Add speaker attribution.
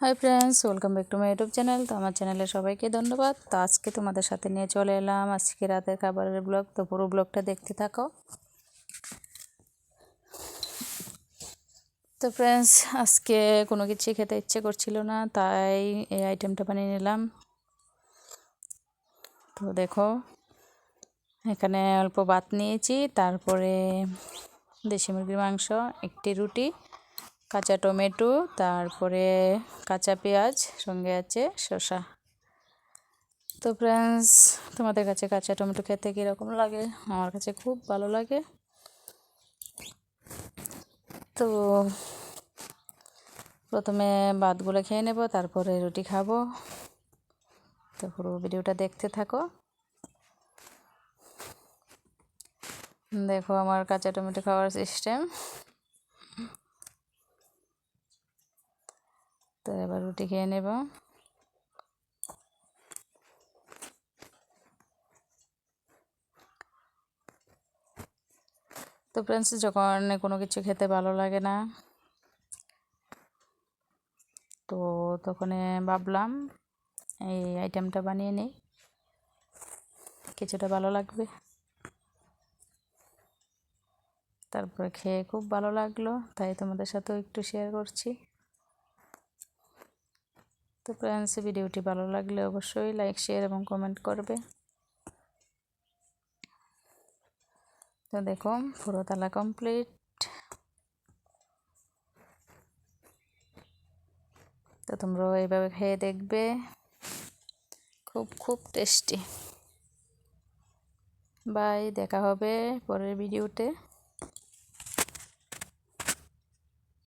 Speaker 1: Hi friends, welcome back to my YouTube channel. তো আমার চ্যানেলে সবাইকে ধন্যবাদ। তো আজকে তোমাদের সাথে নিয়ে চলে এলাম। আজকে রাতের খাবারের ব্লগ, তো পুরো ব্লগটা দেখতে থাকো। তো ফ্রেন্ডস, আজকে কোনো কিছু খেতে ইচ্ছে করছিল না, তাই এই আইটেমটা বানিয়ে নিলাম। তো দেখো, এখানে অল্প ভাত নিয়েছি, তারপরে দেশি মুরগির মাংস, একটি রুটি কাঁচা টমেটো, তারপরে কাঁচা পেঁয়াজ, সঙ্গে আছে শসা। তো ফ্রেন্ডস তোমাদের কাছে কাঁচা টমেটো খেতে কীরকম লাগে? আমার কাছে খুব ভালো লাগে। তো প্রথমে ভাতগুলো খেয়ে নেব, তারপরে রুটি খাব। তো পুরো ভিডিওটা দেখতে থাকো। দেখো আমার কাঁচা টমেটো খাওয়ার সিস্টেম তো এবার রুটি খেয়ে নেব। তো ফ্রেন্ডস যখন কোনো কিছু খেতে ভালো লাগে না, তো তখন ভাবলাম এই আইটেমটা বানিয়ে নিই। কিছুটা ভালো লাগবে। তারপরে খেয়ে খুব ভালো লাগল, তাই তোমাদের সাথেও একটু শেয়ার করছি। তো ফ্রেন্ডস ভিডিওটি ভালো লাগলে অবশ্যই লাইক শেয়ার এবং কমেন্ট করবে। তো দেখো পুরো তালা কমপ্লিট তো তোমরাও এইভাবে খেয়ে দেখবে। খুব খুব টেস্টি বাই দেখা হবে পরের ভিডিওতে।